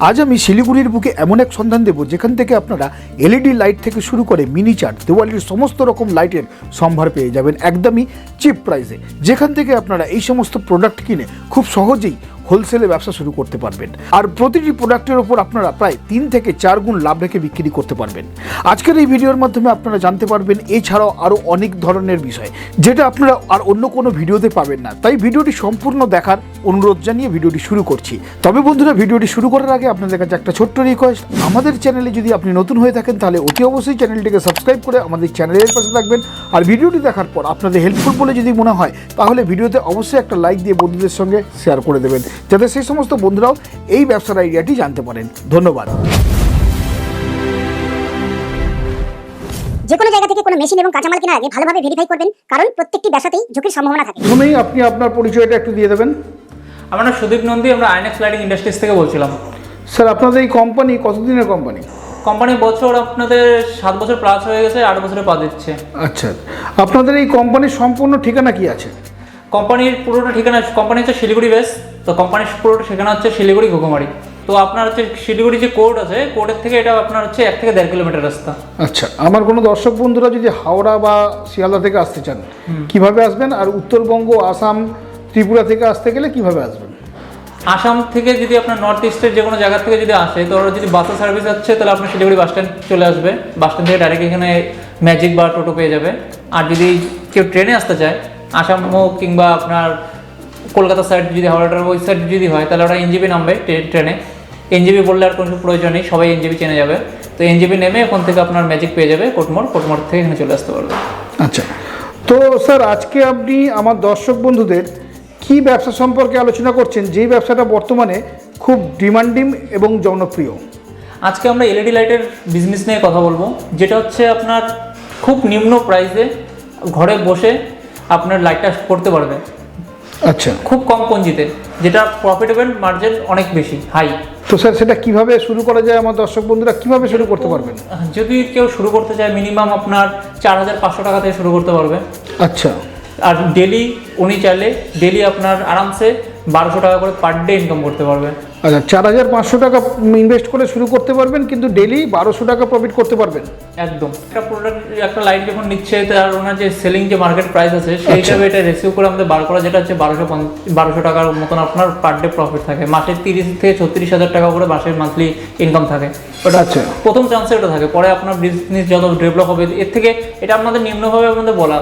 আজ আমি শিলিগুড়ির বুকে এমন এক সন্ধান দেব, যেখান থেকে আপনারা এলইডি লাইট থেকে শুরু করে মিনি চার্ট দেওয়ালির সমস্ত রকম লাইটের সম্ভার পেয়ে যাবেন একদমই চিপ প্রাইসে যেখান থেকে আপনারা এই সমস্ত প্রোডাক্ট কিনে খুব সহজেই হোলসেলে ব্যবসা শুরু করতে পারবেন। আর প্রতিটি প্রোডাক্টের ওপর আপনারা প্রায় তিন থেকে চার গুণ লাভ রেখে বিক্রি করতে পারবেন। আজকের এই ভিডিওর মাধ্যমে আপনারা জানতে পারবেন, এছাড়াও আরও অনেক ধরনের বিষয়, যেটা আপনারা আর অন্য কোনো ভিডিওতে পাবেন না। তাই ভিডিওটি সম্পূর্ণ দেখার অনুরোধ জানিয়ে ভিডিওটি শুরু করছি। তবে বন্ধুরা, ভিডিওটি শুরু করার আগে আপনাদের কাছে একটা ছোট্ট রিকোয়েস্ট আমাদের চ্যানেলে যদি আপনি নতুন হয়ে থাকেন, তাহলে অতি অবশ্যই চ্যানেলটিকে সাবস্ক্রাইব করে আমাদের চ্যানেলের পাশে থাকবেন। আর ভিডিওটি দেখার পর আপনাদের হেল্পফুল বলে যদি মনে হয়, তাহলে ভিডিওতে অবশ্যই একটা লাইক দিয়ে বন্ধুদের সঙ্গে শেয়ার করে দেবেন। যাতে সেই সমস্ত বন্ধুরাও এই ব্যবসার আইডিয়াটি জানতে পারেন। ধন্যবাদ। যে কোনো জায়গা থেকে কোনো মেশিন এবং কাঁচামাল কেনার আগে ভালোভাবে ভেরিফাই করবেন কারণ প্রত্যেকটি ব্যবসাতেই ঝুঁকির সম্ভাবনা থাকে। প্রথমেই আপনি আপনার পরিচয়টা একটু দিয়ে দেবেন। আমার নাম সুদীপ নন্দী আমরা আইনেক্স লাইটিং ইন্ডাস্ট্রিজ থেকে বলছিলাম। স্যার আপনাদের এই কোম্পানি কতদিনের কোম্পানি কোম্পানির বছর আপনাদের সাত বছর প্লাস হয়ে গেছে আট বছরে পা দিচ্ছে। আচ্ছা আপনাদের এই কোম্পানির সম্পূর্ণ ঠিকানা কি আছে? কোম্পানির পুরোটা ঠিকানা কোম্পানি হচ্ছে শিলিগুড়ি বেস তো কোম্পানির পুরোটা ঠিকানা হচ্ছে শিলিগুড়ি ঘুঘুমারি। তো আপনার হচ্ছে শিলিগুড়ি যে কোর্ট আছে কোর্টের থেকে এটা আপনার হচ্ছে এক থেকে দেড় কিলোমিটার রাস্তা। আচ্ছা আমার কোনো দর্শক বন্ধুরা যদি হাওড়া বা শিয়ালদা থেকে আসতে চান কীভাবে আসবেন? আর উত্তরবঙ্গ আসাম ত্রিপুরা থেকে আসতে গেলে কীভাবে আসবেন? আসাম থেকে যদি আপনার নর্থ ইস্টের যে কোনো জায়গা থেকে যদি আসে তো ওরা যদি বাসের সার্ভিস আছে তাহলে আপনার শিলিগুড়ি বাস স্ট্যান্ড চলে আসবে। বাস স্ট্যান্ড থেকে ডাইরেক্ট এখানে ম্যাজিক বা টোটো পেয়ে যাবে। আর যদি কেউ ট্রেনে আসতে চায় আসাম হোক কিংবা আপনার কলকাতা সাইড যদি হাওড়াটার ওই সাইড যদি হয় তাহলে ওরা এনজিবি নামবে ট্রে- ট্রেনে। এনজিবি বললে আর কোনো প্রয়োজন নেই সবাই এনজিবি চেনে যাবে। তো এনজিবি নেমে ওখান থেকে আপনার ম্যাজিক পেয়ে যাবে কোটমোড় কোটমোড় থেকে এখানে চলে আসতে পারবে। আচ্ছা। তো স্যার আজকে আপনি আমার দর্শক বন্ধুদের কি ব্যবসা সম্পর্কে আলোচনা করছেন যেই ব্যবসাটা বর্তমানে খুব ডিমান্ডিং এবং জনপ্রিয়? আজকে আমরা এলইডি লাইটের বিজনেস নিয়ে কথা বলব যেটা হচ্ছে আপনার খুব নিম্ন প্রাইসে ঘরে বসে আপনার লাইটটা করতে পারবে। আচ্ছা। খুব কম পুঁজিতে যেটা প্রফিটেবল মার্জিন অনেক বেশি হাই তো স্যার সেটা কীভাবে শুরু করা যায় আমার দর্শক বন্ধুরা? কীভাবে শুরু করতে পারবেন? যদি কেউ শুরু করতে চায় মিনিমাম আপনার চার হাজার পাঁচশো টাকা থেকে শুরু করতে পারবে। আচ্ছা। আর ডেলি উনি চাইলে ডেলি আপনার আরামসে বারোশো টাকা করে পার ডে ইনকাম করতে পারবে। আচ্ছা চার হাজার পাঁচশো টাকা ইনভেস্ট করে শুরু করতে পারবেন কিন্তু ডেলি বারোশো টাকা প্রফিট করতে পারবেন। একদম। একটা প্রোডাক্ট একটা লাইট যখন নিচ্ছে তার ওনার যে সেলিং যে মার্কেট প্রাইস আছে সেই আচ্ছা। হিসাবে এটা রেসিভ করে আমাদের বার করা যেটা হচ্ছে বারোশো বারোশো টাকার মতন আপনার পার ডে প্রফিট থাকে। মাসে তিরিশ থেকে ছত্রিশ হাজার টাকা করে মাসের মান্থলি ইনকাম থাকে। ওটা আচ্ছা। প্রথম চান্সে ওটা থাকে। পরে আপনার বিজনেস যত ডেভেলপ হবে এর থেকে এটা আপনাদের নিম্নভাবে আমাদের বলা।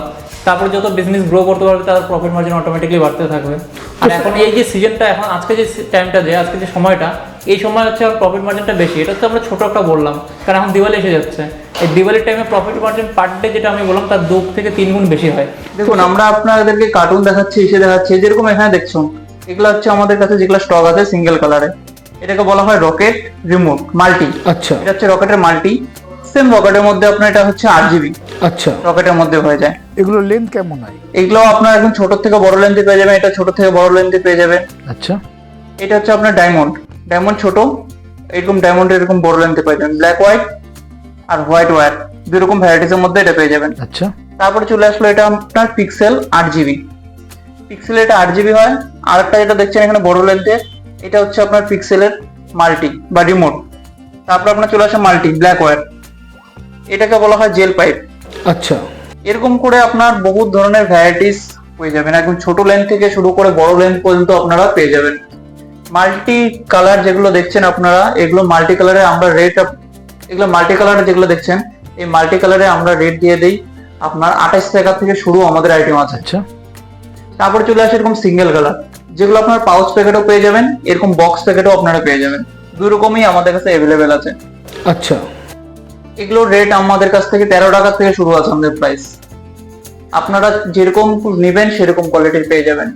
তারপরে যত বিজনেস গ্রো করতে পারবে তার প্রফিট মার্জিন অটোমেটিকলি বাড়তে থাকবে। আর এখন এই যে সিজনটা এখন আজকে যে টাইমটা যে আজকে যে সময়টা এই সময় হচ্ছে প্রফিট মার্জিনটা বেশি। এটা হচ্ছে আমরা ছোট একটা বললাম কারণ এখন দিওয়ালি এসে যাচ্ছে। এই দিওয়ালির টাইমে প্রফিট মার্জিন পার ডে যেটা আমি বললাম তার দু থেকে তিন গুণ বেশি হয়। দেখুন আমরা আপনাদেরকে কার্টুন দেখাচ্ছি এসে দেখাচ্ছি। যেরকম এখানে দেখছ এগুলো হচ্ছে আমাদের কাছে যেগুলো স্টক আছে সিঙ্গেল কালারে এটাকে বলা হয় রকেট রিমোট মাল্টি আচ্ছা। এটা হচ্ছে রকেটের মাল্টি সেম রকেটের মধ্যে আপনার এটা হচ্ছে আট জিবি আচ্ছা। রকেটের মধ্যে হয়ে যায়। এগুলো লেন্থ কেমন হয়? এগুলো আপনার এখন ছোট থেকে বড় লেন্থে পেয়ে যাবেন এটা ছোট থেকে বড় লেন্থে পেয়ে যাবেন। আচ্ছা। এটা হচ্ছে আপনার ডায়মন্ড ডায়মন্ড ছোট এরকম ডায়মন্ড এরকম বড় লেন্থে পেয়ে যাবেন। ব্ল্যাক হোয়াইট আর হোয়াইট ওয়ার দুই রকম ভ্যারাইটিস এর মধ্যে এটা পেয়ে যাবেন। আচ্ছা। তারপরে চলে আসলো এটা আপনার পিক্সেল আট জিবি পিক্সেল এটা আট জিবি হয়। আর একটা যেটা দেখছেন এখানে বড় লেন্থের এটা হচ্ছে আপনার পিক্সেলের মাল্টি বা রিমোট তারপর আপনার চলে আসে মাল্টি ব্ল্যাক ওয়্যার এটাকে বলা হয় জেল পাইপ। আচ্ছা। এরকম করে আপনার বহুত ধরনের ভ্যারাইটিস পেয়ে যাবেন। একদম ছোট লেন্থ থেকে শুরু করে বড় লেন্থ পর্যন্ত আপনারা পেয়ে যাবেন। মাল্টি কালার যেগুলো দেখছেন আপনারা এগুলো মাল্টি কালারে আমরা রেট এগুলো মাল্টি কালারে যেগুলো দেখছেন এই মাল্টি কালারে আমরা রেট দিয়ে দেই আপনার আঠাশ টাকা থেকে শুরু আমাদের আইটেম আছে। আচ্ছা। তারপর চলে আসে এরকম সিঙ্গেল কালার যেগুলো আপনার পাউচ প্যাকেটও পেয়ে যাবেন এরকম বক্স প্যাকেটও আপনারা পেয়ে যাবেন। দুই রকমই আমাদের কাছে অ্যাভেলেবেল আছে। আচ্ছা। এগুলোর রেট আমাদের কাছ থেকে তেরো টাকা থেকে শুরু আছে আমাদের প্রাইস আপনারা যেরকম নেবেন সেরকম কোয়ালিটির পেয়ে যাবেন।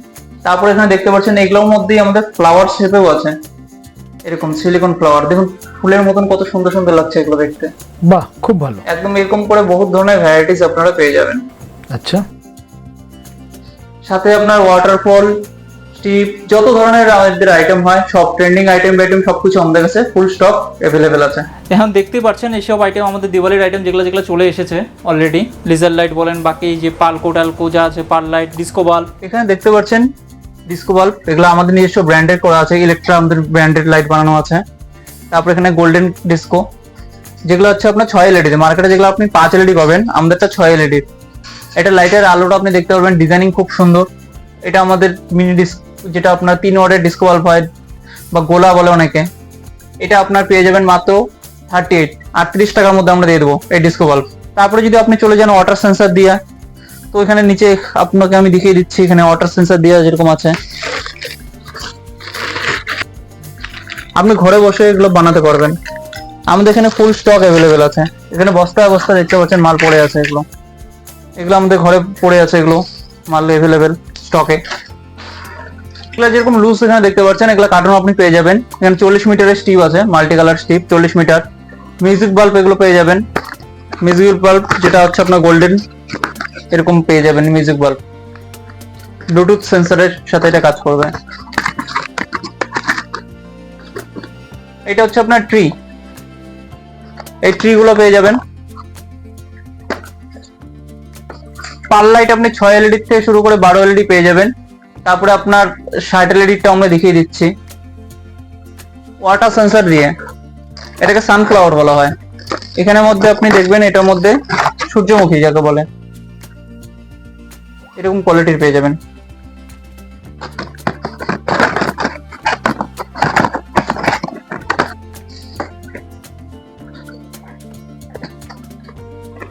তারপর এখানে দেখতে পাচ্ছেন এগুলোর মধ্যেই আমাদের ফ্লাওয়ার শেপেও আছে। এরকম সিলিকন ফ্লাওয়ার দেখুন ফুলের মতন কত সুন্দর সুন্দর লাগছে এগুলো দেখতে। বাহ খুব ভালো। একদম এরকম করে বহুত ধরনের ভ্যারাইটিস আপনারা পেয়ে যাবেন। আচ্ছা। সাথে আপনার ওয়াটারফল স্টিপ যত ধরনের আমাদের আইটেম হয় সব ট্রেন্ডিং আইটেম আইটেম সবকিছু আমাদের কাছে ফুল স্টক অ্যাভেলেবেল আছে। এখন দেখতে পাচ্ছেন এইসব আইটেম আমাদের দিওয়ালির আইটেম যেগুলো যেগুলো চলে এসেছে অলরেডি লিজার লাইট বলেন বাকি যে পালকো টালকো যা আছে পার লাইট ডিসকো বাল্ব এখানে দেখতে পাচ্ছেন ডিসকো বাল্ব এগুলো আমাদের নিজস্ব ব্র্যান্ডেড করা আছে ইলেকট্রা আমাদের ব্র্যান্ডেড লাইট বানানো আছে। তারপর এখানে গোল্ডেন ডিস্কো যেগুলো হচ্ছে আপনার ছয় এলইডি মার্কেটে যেগুলো আপনি পাঁচ এলইডি পাবেন আমাদেরটা ছয় এলইডি এটা লাইটের আলোটা আপনি দেখতে পারবেন ডিজাইনিং খুব সুন্দর। এটা আমাদের মিনি ডিস্ক যেটা আপনার তিন ওয়ার্ডের ডিস্কো বাল্ব হয় বা গোলা বলে অনেকে, এটা আপনার পেয়ে যাবেন মাত্র থার্টি এইট আটত্রিশ টাকার মধ্যে আমরা দিয়ে দেবো এই ডিস্কো বাল্ব তারপরে যদি আপনি চলে যান ওয়াটার সেন্সার দিয়া, তো এখানে নিচে আপনাকে আমি দেখিয়ে দিচ্ছি এখানে ওয়াটার সেন্সার দেওয়া যেরকম আছে। আপনি ঘরে বসে এগুলো বানাতে পারবেন। আমাদের এখানে ফুল স্টক অ্যাভেলেবেল আছে। এখানে বস্তায় বস্তা দেখতে পাচ্ছেন মাল পড়ে আছে এগুলো। এগুলো আমাদের ঘরে পড়ে আছে এগুলো, মাল অ্যাভেলেবেল স্টকে এগুলো যেরকম লুজ এখানে দেখতে পাচ্ছেন, এগুলো কার্টুন আপনি পেয়ে যাবেন। এখানে চল্লিশ মিটারের স্টিপ আছে মাল্টি কালার স্টিপ চল্লিশ মিটার। মিউজিক বাল্ব এগুলো পেয়ে যাবেন। মিউজিক বাল্ব যেটা হচ্ছে আপনার গোল্ডেন এরকম পেয়ে যাবেন মিউজিক বাল্ব ব্লুটুথ সেন্সরের সাথে এটা কাজ করবে। এটা হচ্ছে আপনার ট্রি এই ট্রি গুলো পেয়ে যাবেন। পার লাইট আপনি ছয় এলইডি থেকে শুরু করে বারো এলইডি পেয়ে যাবেন। তারপরে আপনার এলইডিটা আমরা দেখিয়ে দিচ্ছি। ওয়াটার সেন্সর দিয়ে। এটাকে সানফ্লাওয়ার বলা হয়। এখানের মধ্যে আপনি দেখবেন এটার মধ্যে সূর্যমুখী যাকে বলে। এরকম কোয়ালিটির পেয়ে যাবেন।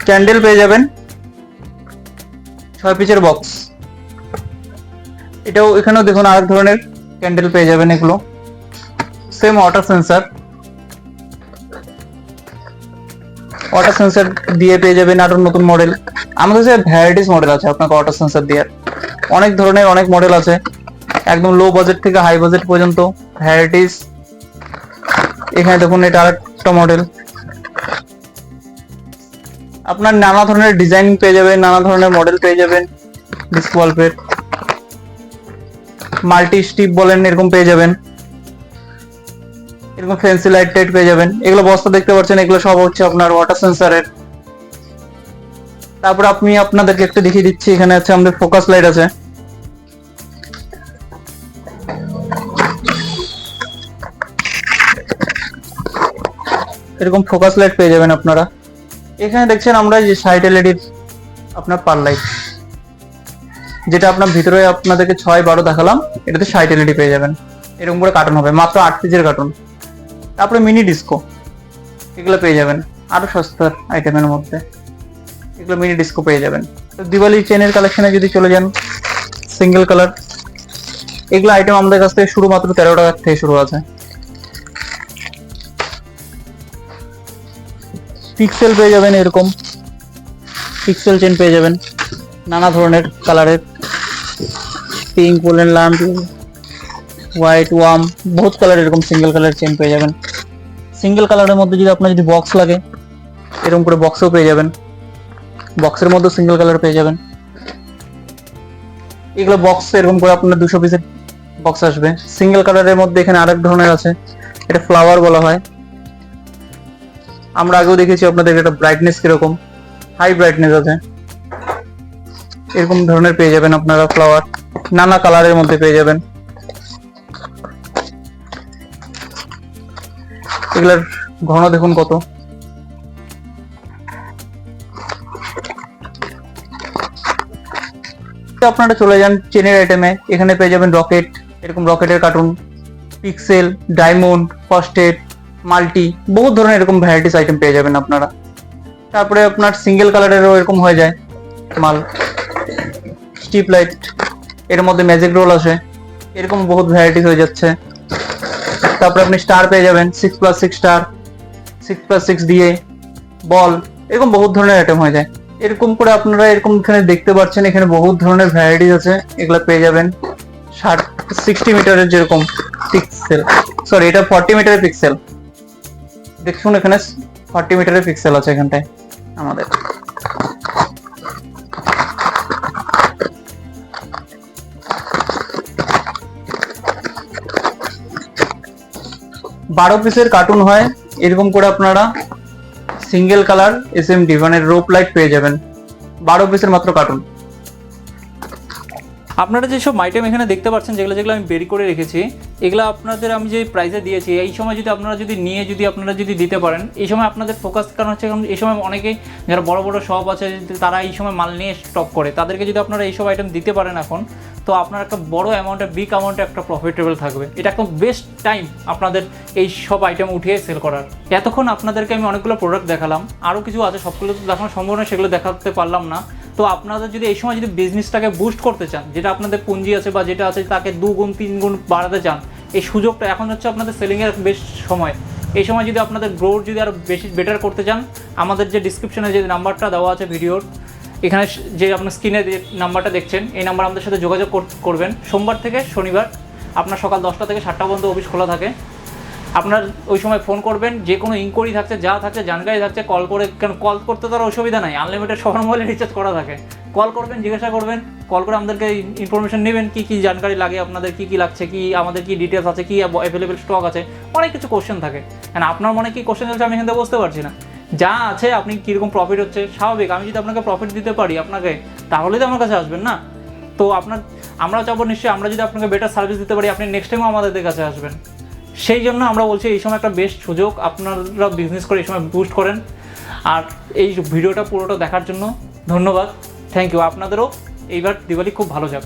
ক্যান্ডেল পেয়ে যাবেন। ছয় পিচের বক্স এটাও এখানেও দেখুন আরেক ধরনের ক্যান্ডেল পেয়ে যাবেন এগুলো। Same water sensor water sensor দিয়ে পেয়ে যাবেন আরও নতুন মডেল আমাদের কাছে ভ্যারাইটিস মডেল আছে আপনাকে ওয়াটার সেন্সার দিয়ে। অনেক ধরনের অনেক মডেল আছে। একদম লো বাজেট থেকে হাই বাজেট পর্যন্ত ভ্যারাইটিস এখানে দেখুন এটা আরেকটা মডেল আপনার নানা ধরনের ডিজাইন পেয়ে যাবেন, নানা ধরনের মডেল পেয়ে যাবেন ডিস্ক বাল্বের মাল্টি স্টিপ বলেন, এরকম পেয়ে যাবেন। এরকম ফেন্সি লাইট টাইট পেয়ে যাবেন। এগুলো বস্তা দেখতে পাচ্ছেন, এগুলো সব হচ্ছে আপনার ওয়াটার সেন্সারের তারপর আপনি আপনাদেরকে একটা দেখিয়ে দিচ্ছি, এখানে আছে আমাদের ফোকাস লাইট আছে। এরকম ফোকাস লাইট পেয়ে যাবেন আপনারা। এখানে দেখছেন আমরা যে সাইড এলইডির আপনার পার লাইট যেটা আপনার ভিতরে আপনাদেরকে ছয় বারো দেখালাম, এটাতে ষাট এলইডি পেয়ে যাবেন। এরকম করে কার্টুন হবে, মাত্র আট পিসের কার্টুন। তারপরে মিনি ডিস্কো এগুলো পেয়ে যাবেন আরও সস্তার আইটেমের মধ্যে। এগুলো মিনি ডিস্কো পেয়ে যাবেন। তো দিওয়ালি চেনের কালেকশনে যদি চলে যান সিঙ্গেল কালার এগুলো আইটেম আমাদের কাছ থেকে শুরু মাত্র তেরো টাকার থেকে শুরু আছে। পিক্সেল পেয়ে যাবেন এরকম। পিক্সেল চেন পেয়ে যাবেন, নানা ধরনের কালারের পিঙ্ক বলেন লাল হোয়াইট ওয়াম বহুত কালার এরকম সিঙ্গেল কালার চেন পেয়ে যাবেন। সিঙ্গেল কালারের মধ্যে যদি আপনার যদি বক্স লাগে, এরকম করে বক্সও পেয়ে যাবেন। বক্সের মধ্যে সিঙ্গেল কালার পেয়ে যাবেন। এগুলো বক্স এরকম করে আপনার দুশো পিসের বক্স আসবে। সিঙ্গেল কালারের মধ্যে এখানে আরেক ধরনের আছে। এটা ফ্লাওয়ার বলা হয়। আমরা আগেও দেখেছি আপনাদের এটা ব্রাইটনেস কীরকম। হাই ব্রাইটনেস আছে। এরকম ধরনের পেয়ে যাবেন আপনারা ফ্লাওয়ার নানা কালারের মধ্যে পেয়ে যাবেন। এগুলার ঘন দেখুন কত। আপনারা চলে যান চেনের আইটেমে এখানে পেয়ে যাবেন রকেট। এরকম রকেটের কার্টুন পিক্সেল ডায়মন্ড ফার্স্টেড মাল্টি বহু ধরনের এরকম ভ্যারাইটিস আইটেম পেয়ে যাবেন আপনারা। তারপরে আপনার সিঙ্গেল কালারেরও এরকম হয়ে যায়। মাল। স্টিপ লাইট এর মধ্যে ম্যাজিক রোল আসে। এরকম বহুত ভ্যারাইটিস হয়ে যাচ্ছে। তারপরে আপনি স্টার পেয়ে যাবেন six plus six star six plus six দিয়ে বল এরকম বহুত ধরনের আইটেম হয়ে যায়। এরকম করে আপনারা এরকম এখানে দেখতে পাচ্ছেন, এখানে বহুত ধরনের ভ্যারাইটিস আছে। এগুলো পেয়ে যাবেন ষাট সিক্সটি মিটারের যেরকম পিক্সেল সরি এটা ফর্টি মিটারের পিক্সেল দেখুন এখানে ফর্টি মিটারের পিক্সেল আছে এখানটায়, আমাদের। বারো পিসের কার্টুন হয়, এরকম করে আপনারা single colour S M D মানে রোপ লাইট পেয়ে যাবেন। বারো পিসের মাত্র কার্টুন আপনারা যেসব আইটেম এখানে দেখতে পাচ্ছেন, যেগুলো যেগুলো আমি বেরি করে রেখেছি, এগুলো আপনাদের আমি যে প্রাইসে দিয়েছি, এই সময় যদি আপনারা যদি নিয়ে যদি আপনারা যদি দিতে পারেন, এই সময় আপনাদের ফোকাস কারণ হচ্ছে কারণ এই সময় অনেকেই, যারা বড় বড় শপ আছে, তারা এই সময় মাল নিয়ে স্টক করে। তাদেরকে যদি আপনারা এইসব আইটেম দিতে পারেন এখন তো আপনার একটা বড় অ্যামাউন্টে বিগ অ্যামাউন্টে একটা প্রফিটেবল থাকবে। এটা একটা বেস্ট টাইম আপনাদের এই সব আইটেম উঠিয়ে সেল করার। এতক্ষণ আপনাদেরকে আমি অনেকগুলো প্রোডাক্ট দেখালাম। আরও কিছু আছে, সবগুলো তো দেখানো সম্ভব নয় সেগুলো দেখাতে পারলাম না। তো আপনাদের যদি এই সময় যদি বিজনেসটাকে বুস্ট করতে চান, যেটা আপনাদের পুঁজি আছে বা যেটা আছে তাকে দু গুণ তিন গুণ বাড়াতে চান, এই সুযোগটা এখন হচ্ছে আপনাদের সেলিংয়ের বেশ সময়। এই সময় যদি আপনাদের গ্রোথ যদি আরও বেশি বেটার করতে চান, আমাদের যে ডিসক্রিপশনে যে নাম্বারটা দেওয়া আছে ভিডিওর এখানে যে আপনার স্ক্রিনে যে নাম্বারটা দেখছেন, এই নাম্বার আমাদের সাথে যোগাযোগ কর- করবেন। সোমবার থেকে শনিবার, আপনার সকাল দশটা থেকে সাতটা পর্যন্ত অফিস খোলা থাকে। আপনার ওই সময় ফোন করবেন, যে কোনো ইনকোয়ারি থাকছে, যা থাকছে, জানকারি থাকছে কল করে কেন কল করতে তো আর অসুবিধা নাই আনলিমিটেড সবার মোবাইলে রিচার্জ করা থাকে। কল করবেন, জিজ্ঞাসা করবেন কল করে আমাদেরকে ইনফরমেশন নেবেন, কী কী জানকারি লাগে আপনাদের, কী কী লাগছে, কি আমাদের কী ডিটেলস আছে, কী অ্যাভেলেবেল স্টক আছে, অনেক কিছু কোশ্চেন থাকে। কারণ আপনার মনে কী কোশ্চেন চলছে আমি এখান থেকে বুঝতে পারছি না। যা আছে, আপনি কীরকম প্রফিট হচ্ছে, স্বাভাবিক। আমি যদি আপনাকে প্রফিট দিতে পারি আপনাকে তাহলেই তো আমার কাছে আসবেন না। তো আপনার, আমরা চাবো নিশ্চয়ই, আমরা যদি আপনাকে বেটার সার্ভিস দিতে পারি, আপনি নেক্সট টাইমও আমাদের কাছে আসবেন। সেই জন্য আমরা বলছি, এই সময় একটা বেস্ট সুযোগ আপনারা বিজনেস করে এই সময় বুস্ট করেন। আর এই ভিডিওটা পুরোটা দেখার জন্য ধন্যবাদ। থ্যাংক ইউ আপনাদেরও এইবার দিওয়ালি খুব ভালো যাক।